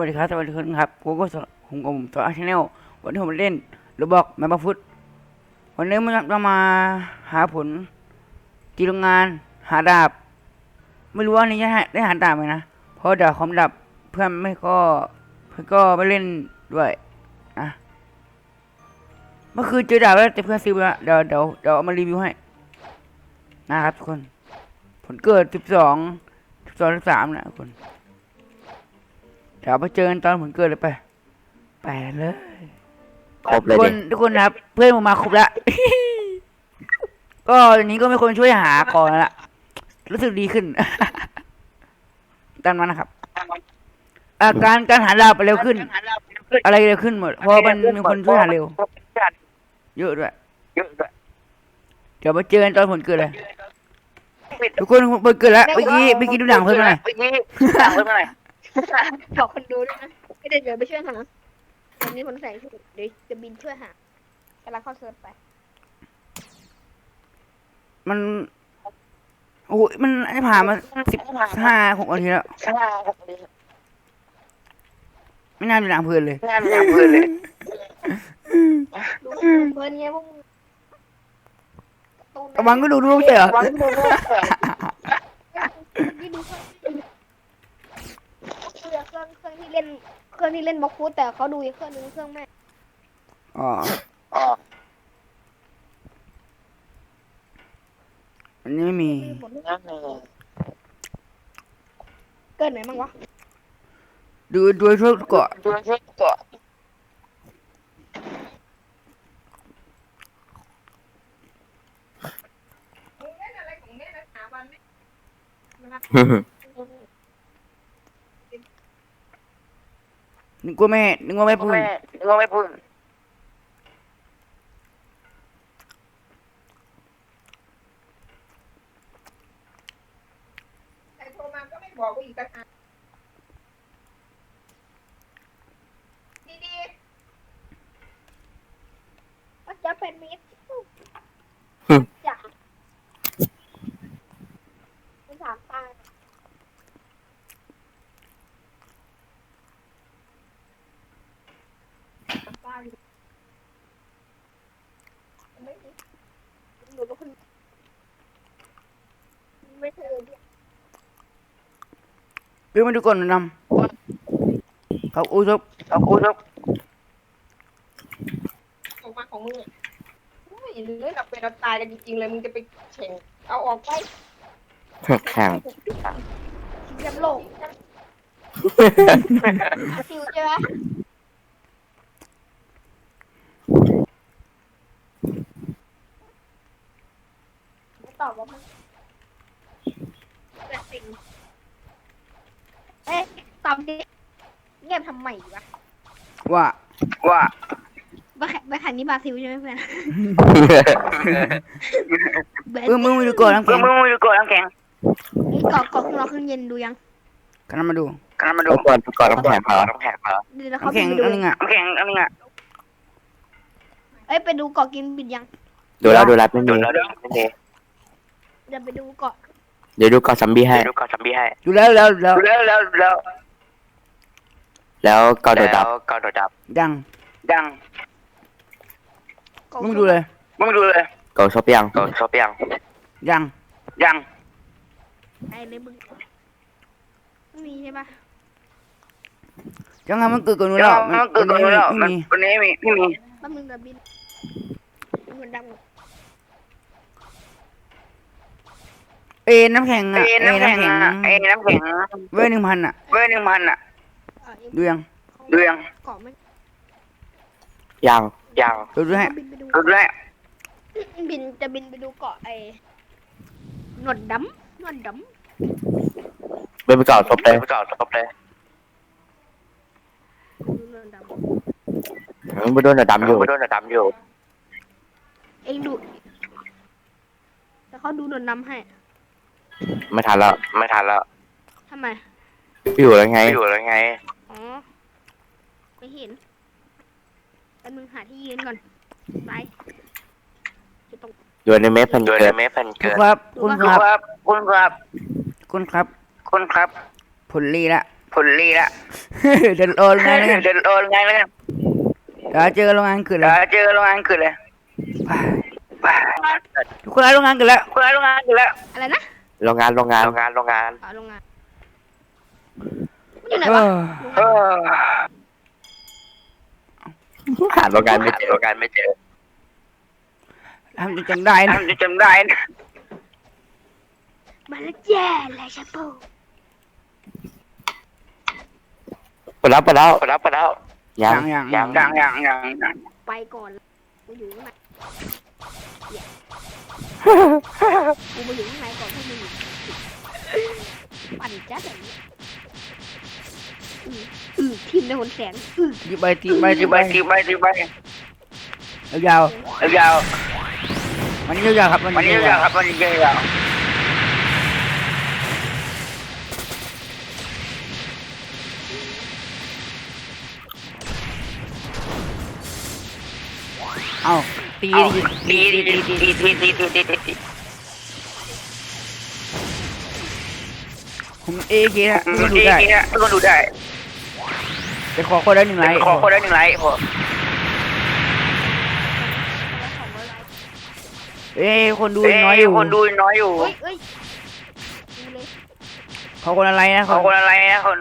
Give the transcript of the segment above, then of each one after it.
วัสดีครับสวัสดีครับผมก็ผมกับผมตัวอาชแนลวันนี้ผมเล่นหรือบอกแมปฟุตวันนี้มันจะมาหาผลที่โรงงานหาดาบ ไม่รู้ว่านี้จะได้หาดาบไหมนะเพราะเดี๋ยวคอมดับเพื่อนไม่ก็เพื่อนก็ไม่เล่นด้วยนะเมื่อคืนเจอดาบแล้วแต่เพื่อนซื้อไปแล้วเดี๋ยวเดี๋ยวเดี๋ยวเอามารีวิวให้นะครับทุกคน ผลเกิดสิบสองสิบสองสิบสามนะทุกคน เดี๋ยวไปเจอกันตอนผมเกิดเลยไป ไปเลย ครบเลยทุกคดินทุกคนครับ เพื่อนผมมาครบแล้ว ก็ตอนนี้ก็มีคนช่วยหาก่อนแล้วละรู้สึกดีขึ้น ตามนั้นนะครับอาการการหาดาวไปเร็วขึ้น อะไรเร็วขึ้นหมดเพราะมันมีคนช่วยหาเร็ว เยอะด้วย เดี๋ยวมาเจอกันตอนผลเกิดเลย ทุกคนผลเกิดแล้วเมื่อกี้เมื่อกี้ดูหนังเพิ่มหน่อย บอกคนดูด้วยนะไม่ได้เดี๋ยวไปช่วยหาวันนี้คนใส่ชุดเดี๋ยวจะบินช่วยหากำลังเข้าเซิร์ฟไป มัน โอ้ยมันไอ้ผ่านมาสิบห้าหกนาทีแล้ว ไม่น่าดูหนังเพลินเลยดูเพื่อนเงี้ยพวกมึงการ์ตูนกำลังก็ดูรูปเฉยเหรอที่ดูเค รื่องเครื่องเครื่องที่เล่นเครื่องที่เล่นบล็อกฟูดแต่เขาดูอีกเครื่องนึงเครื่องแม่อ๋ออันนี้ไม่มีเกิดไหนบ้างวะดูดูทั่วเกาะนึก ว่าแม่ นึกว่าแม่พูดแต่โทรมาก็ไม่บอกกูอีกต่างหากดี ก็จะเป็นมิตร ฮึ จ้ะภาษาใต้ใต้ไม่มีหนูเป็นคนไม่เคยเรียก เดี๋ยวมาดูก่อนนะนำเขาอู้ซบเขาอู้ซบๆออกมาของมึงอะโอ้ยเรื่องกับเป็นเราตายกันจริงๆเลยมึงจะไปแข่งเอาออกไปแข่งเรียบโลกฟิวใช่ไหมไม่ตอบว่ามันแบบสิ่ง เอ๊ะตอบดิเงียบทำไมวะว่า ว่าไปแข่งไปแข่งนี่บราซิลใช่ไหมเพื่อนเบสเออมึงมาดูก่อนน้ำแข็งนี่เกาะเกาะของเราเครื่องเย็นดูยังกันนำมาดูแล้วก่อนก่อนต้องแข่งพอเดี๋ยวเราเข้าน้ำแข็งไปดูอันนึงอะน้ำแข็งอันนึงอะเอ้ยไปดูเกาะกินบิดยัง ดูแล้วดูแล้วไม่มีเดี๋ยวไปดูเกาะ เดี๋ยวดูก่อนซัมบี้ให้ ดูแล้วแล้วแล้วแล้วก่อนโดดดับยังยังเกาะมึงดูเลยก่อนชอบยัง ยัง ยัง ไอ้เลยมึงไม่มีใช่ปะยังไงมันเกิดก่อนนู้นแล้วมันเกิดก่อนนู้นแล้วไม่มีแป๊บนึงเดี๋ยวบินมันดัง เอน้ำแข็งอะเอน้ำแข็งเอน้ำแข็งเว้ยหนึ่งพันอะเว้ยหนึ่งพันอะเอ่อดูยังดูยังเกาะไม่ยังยังดูดูให้บินไปดูดูด้วยบินจะบินไปดูเกาะไอ้หนวดดำหนวดดเป็นไปก่อนครบเลยำดูหนวดดมันไปโดนโดดดำอยู่ำเองดูแต่เขาดูหนวดดำให้ ไม่ทันแล้วทำไมอยู่แล้วไง อ๋อ ไม่เห็นแต่มึงหาที่ยืนก่อนไปจะตรงอยู่ในเมฟพันเกิดคุณครับ คุณครับ คุณครับคุณครับ คุณครับผลรีละ ผลลีละเดินโอนไงแล้วกันเดินโอนไงแล้วกันเดี๋ยวเจอโรงงานเกิดเลยเจอโรงงานเกิดเลยไปไปทุกคนร้านโรงงานเกิดแล้วคนร้านโรงงานเกิดแล้วอะไรนะ โรงงานโรงงานโรงงานโรงงานอ๋อโรงงานมันอยู่ไหนเอวะอเออหาโรงงานไม่เจอโรงงานไม่เจอทำจนจำได้นะทำจนจำได้นะมาแล้วแย่เลยชาโปไปรับไปแล้วไปรับไปแล้วยัยังงยังยังยังยังยังยังไปก่อนกูอยู่ข้างในเหี้ย กูมาอยู่ข้างในก่อนพวกมึงอีกปั่นจ้าแบบนี้อืออือทีมในหนแสงอือตีไปตีไปตีไปตีไปตีไปยาวๆยาวๆวันนี้ยาวๆครับวันนี้ยาวๆครับวันนี้ยาวๆเอาตีดิตีดิตีตีตีตีตีตี ตีตีผมเอเคนะทุกคนดูได้ทุกคนดูได้จะขอคนละหนึ่งไลค์ขอคนละหนึ่งไลค์พอเอ้ยคนดูน้อยอยู่คนดูน้อยอยู่เฮ้ยเฮ้ยดูเลยเขาคนอะไรนะเขาคนอะไรนะคน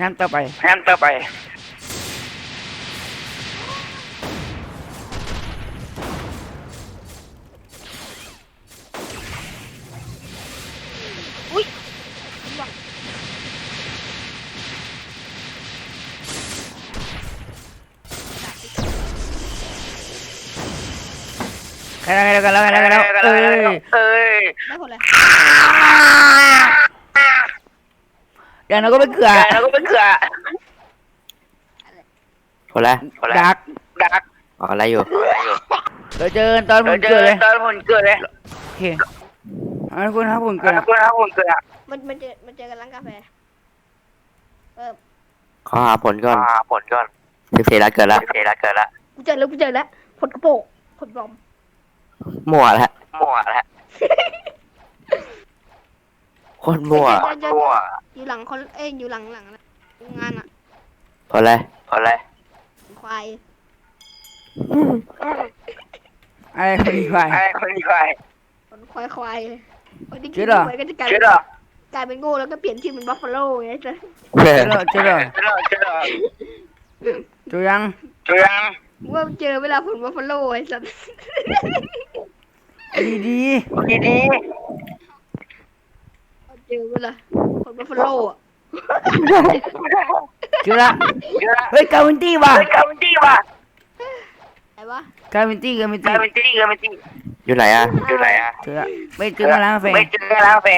น้ำต่อไปน้ำต่อไป ใครแล้วแล้วแล้วแล้วเอ้ยเอ้ยได้ผลเลยเดี๋ยวเราก็ไปเกลือเราก็ไปเกลือคนละดักดักอ๋ออะไรอยู่เราเจอตอนผมเกิดเลยตอนผมเกิดเลยโอเคเอาละคุณครับผมเกิดคุณครับผมเกิดมันมันเจอมันเจอกันร้านกาแฟเออขอหาผลก่อนหาผลก่อนสิบสี่แล้วเกิดละสิบสี่แล้วเกิดละกูเจอแล้วกูเจอแล้วผลกระโปงผลบอม มั่วแล้วมั่วแล้วคนมั่วเจอเจอเจออยู่หลังคนเอ้ยอยู่หลังหลังนะโรงงานอะพอเลยพอเลยควายอะไรคนนี้ไปอะไรคนนี้ไปผลควายควายเลยคนที่เชื่อเหรอไปก็จะกลายเชื่เป็อนเหรอกลายเป็นโง่แล้วก็เปลี่ยนชื่อเป็นบัฟฟาโลไงจ้ะเชื่อเหรอเชื่อเหรอเชื่อเหรอเชื่อเหรอเจอยังเจอยัง ว่าเจอเวลาผลบัฟฟาโลไอ้สัสดีดีดีดีเจอเวลาผลบัฟฟาโลอะเจอละเฮ้ยกาวินตี้ว่ะกาวินตี้ว่ะไหนวะกาวินตี้กาวินตี้กาวินตี้กาวินตี้อยู่ไหนอะอยู่ไหนอะเจอละไม่เจอร้านกาแฟไม่เจอร้านกาแฟ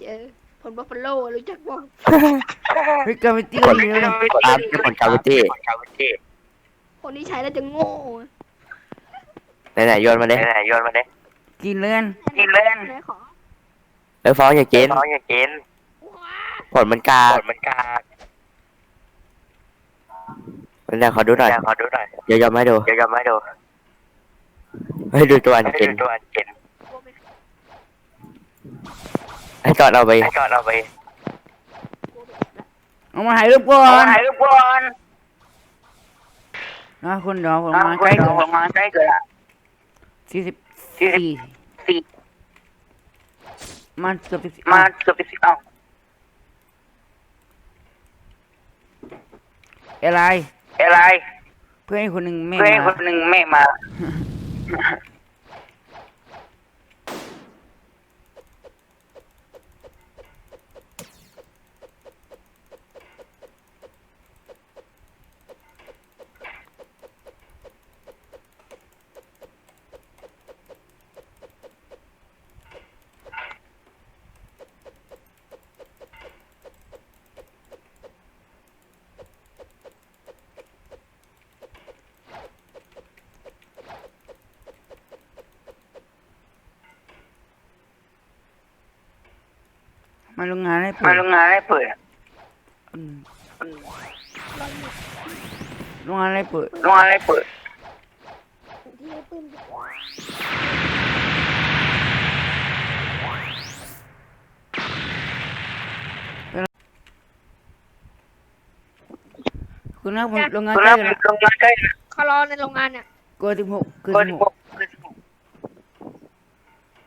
เจอผลบัฟฟาโลรู้จักบ่เฮ้ยกาวินตี้ผก็ลดีเลยตามที่ผลกาวิตี้ คนที่ใช้แล้วจะโง่ไหนๆโยนมาเลยไหนๆโยนมาเลยกินเล่นกินเล่นไหนขอเออฟ้องอย่ากินฟ้องอย่ากินผลมันกาผลมันกาเดี๋ยวขอดูหน่อยขอดูหน่อยเดี๋ยวยอมให้ดูเดี๋ยวยอมให้ดูให้ดูตัวอันกินตัวอันกินให้ก่อนเอาไปให้ก่อนเอาไปเอามาถ่ายรูปก่อนถ่ายรูปก่อน นะคุณเดี๋ยวผมมาใกล้เกิดผมมาใกล้เกิดละสี่สิบสี่สี่มาเกือบสิบมาเกือบสิบเอ้าอะไรอะไร เพื่อนคนหนึ่งแม่เพื่อนคนหนึ่งแม่มา มาโรงงานให้เปิดมาโรงงานให้เปิดโรงงานให้เปิด โรงงานให้เปิด ที่น่าคุณนักโรงงานใกล้แล้วโรงงานใกล้นะเขารอในโรงงานเนี่ยเกิดสิบหกเกิดนหกก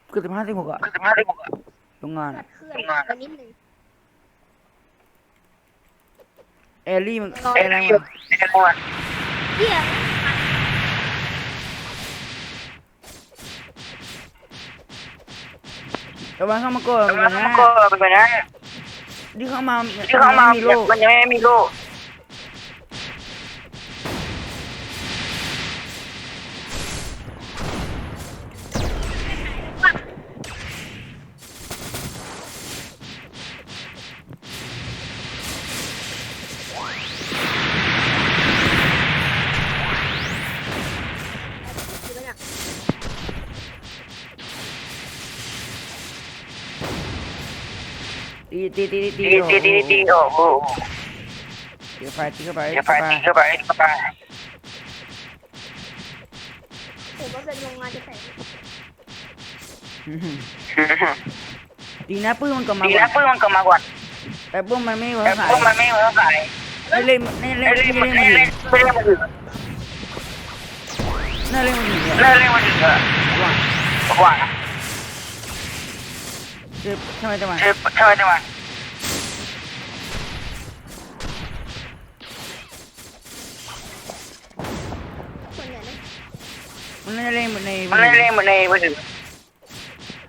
เกินสิดห้าติบหกอะเกินสิบห้าสิบหกอะโรงงาน ดเครื่องไปนิดนึงแอลลี่มันรอแอร์อะไรมันในจังหวัดเฮียระวังเข้ามาก่อนแล้วมันมันนะก็เป็นไปได้ที่เข้ามาที่เขามาไโลกมันยังไม่มีลูก คือแล้วเนี่ย ตีตีตีตีดีดีดีดีโอ้โหเดี๋ยวไฟตีเข้าไปเดี๋ยวไปตีเข้าไปเข้าไปผมว่าเป็นโรงงานจะใส่ดีนะปื้มมันก็มาดีนะปื้มมันก็มาก่อนแต่ปื้มมันไม่เวิร์แต่คขายปื้มมันไม่เข้าใส่ไม่เล่นไม่เล่นเล่นไม่นเล่นเล่นนเล่นไม่เล่นมันถึงน่าเล่นมันอยู่เล่นเล่นมันถึงอว่าว่า คือทำไมจะมาเออทำไมจังหวะส่วนใหญ่นะมันน่าเล่นมันในมันเล่นเล่นมันในมือถือ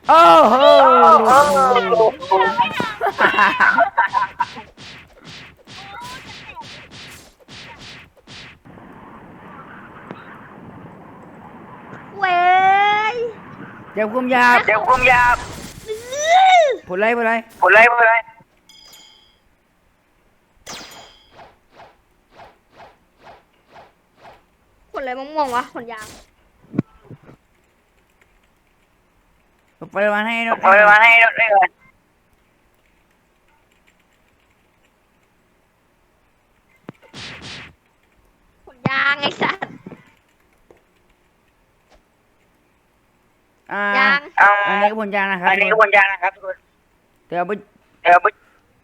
โอ้โหโอ้โหเว้ยเดี๋ยวคุมยาเดี๋ยวคุมยา ผลไรผลไรผลไรผลไรผลอะไรมะม่วงวะผลยางไปวันให้ปล่อยมาให้รถได้เลยผลยางไอ้สัตว์อ่ายางเอาอันนี้ก็ผลยานะครับอันนี้ก็บนยางนะครับทุกคน เดี๋ยวไปเดี๋ยวไป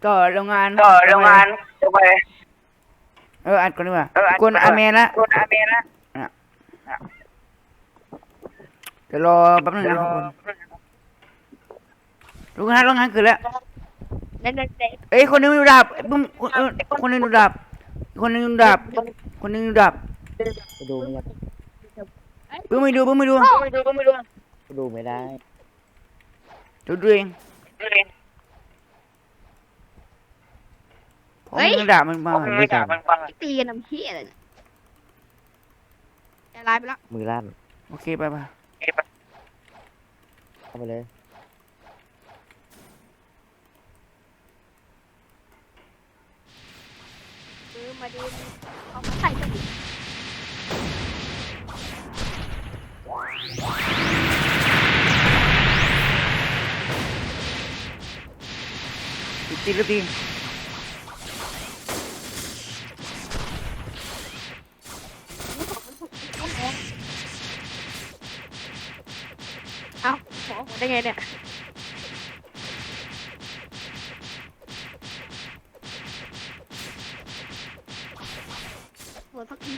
ต่อโรงงานต่อโรงงานจะไปเอออัดก่อนดีกว่าเอออัดกวนอาเมนละกวนอาเมนละเดี๋ยวรอแป๊บนึงนะครับคุณโรงงานโรงงานเกิดแล้วเด็ดเด็ดเด็ดเอ้ยคนหนึงดูดาบเอ้ยปุ้มคนเออคนหนึงดูดาบคนหนึงดูดาบคนหนึงดูดาบดูไม่ได้ปุ้มไม่ดูปุ้มไม่ดูไม่ดูก็ไม่รู้ดูไม่ได้ดูดูเอง ผมดูดาบมันมาไม่จับมันฟังตีกันน้ำเฮียอะไรเนี่ยจะลายไปแล้วมือลั่นโอเคไปไปเข้าไปเลยเออมาดูเอามาใส่กันดิตีตีก็ตีเอ้าโห ได้ไงเนี่ย หัวพักอี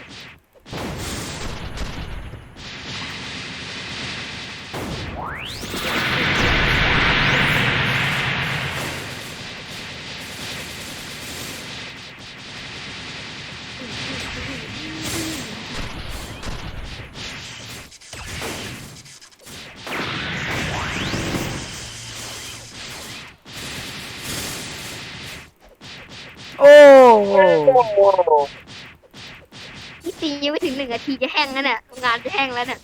นี่ตียังไม่ถึงหนึ่งนาทีจะแห้งแล้วเนี่ยงานจะแห้งแล้วเนี่ย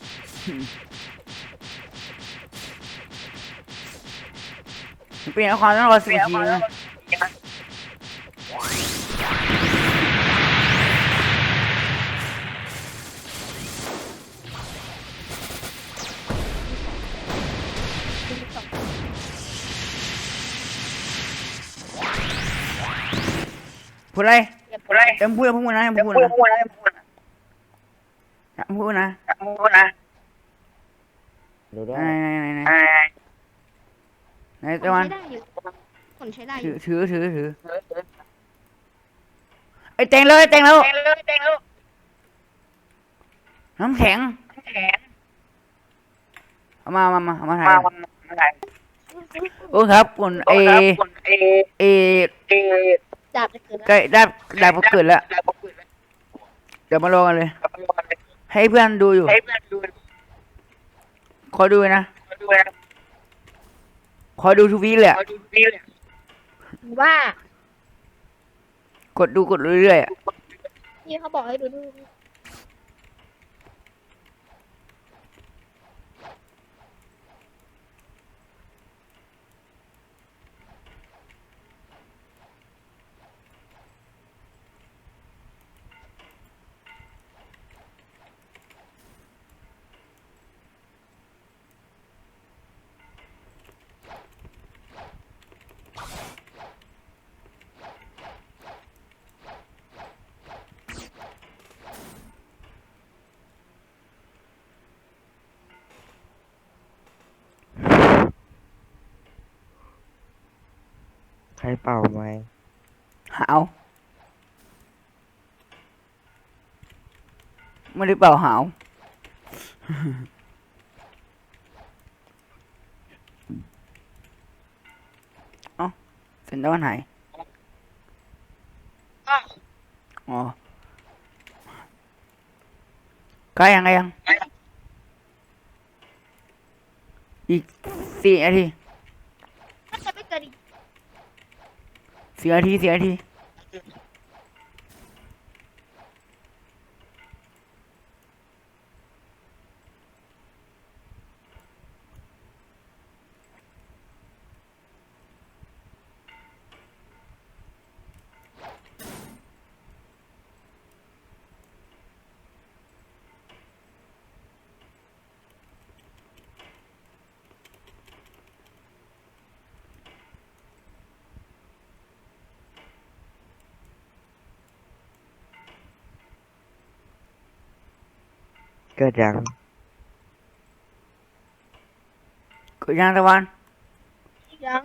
เปลี่ยนความต้องรอสิบนาทีนะพูดอะไรอะไรเอ็มพูดเอ็มพูดนะเอ็มเดี๋ยวพูดพูดนะพูดนะพูดนะเอ็มพูดนะพูดนะดูด้วยไหนไหนไหนไหนอ่าไหนตะวันใช้ได้อยู่คนใช้ได้อถือยู่ถือถือถือไออ้ยแต่งเลยแต่งแล้วน้ำแข็งเอามามามาเอามาถ่ายโอ้ครับคุณเอเอดาบจะเกิดแล้วใกล้ได้ได้พอเกิดแล้ว เดี๋ยวมาลองกันเลย ให้เพื่อนดูอยู่ขอดูนะขอดูทุกวีเลยอะว่ากดดูกดเรื่อยๆอะ พี่เขาบอกให้ดูดู ใครเป่าไหมหาวไม่ได้เป่าหาวเอ้าเซ็นตะวันหายอ๋อใกล้ยังไงยังอีกสี่นาที ถ้าจะไม่เกิดอีก สี่นาที เกิดยังกดยังตะวัน ยัง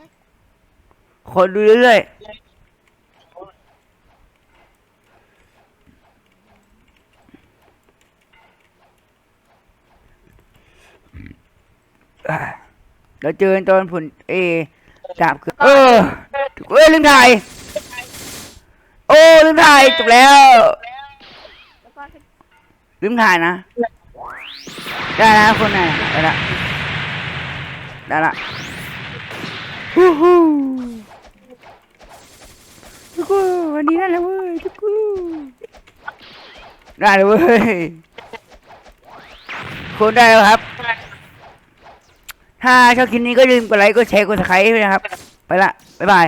ขอดูเรื่อยๆอะเดี๋ยวเจอกันตอนผลเอดาบคือเออเอ้ยลืมถ่ายโอ้ลืมถ่ายจบแล้วแล้วก็ลืมถ่ายนะ ได้นะคนไหนได้ละได้ละฮู้ฮู้ทุกคนวันนี้ได้แล้วเว้ยทุกคนได้แล้วเว้ยคนได้แล้วครับ ถ้าชอบคลิปนี้ก็ลืมกดไลค์กดแชร์กดสไครต์ด้วยนะครับ ไปละ บ๊ายบาย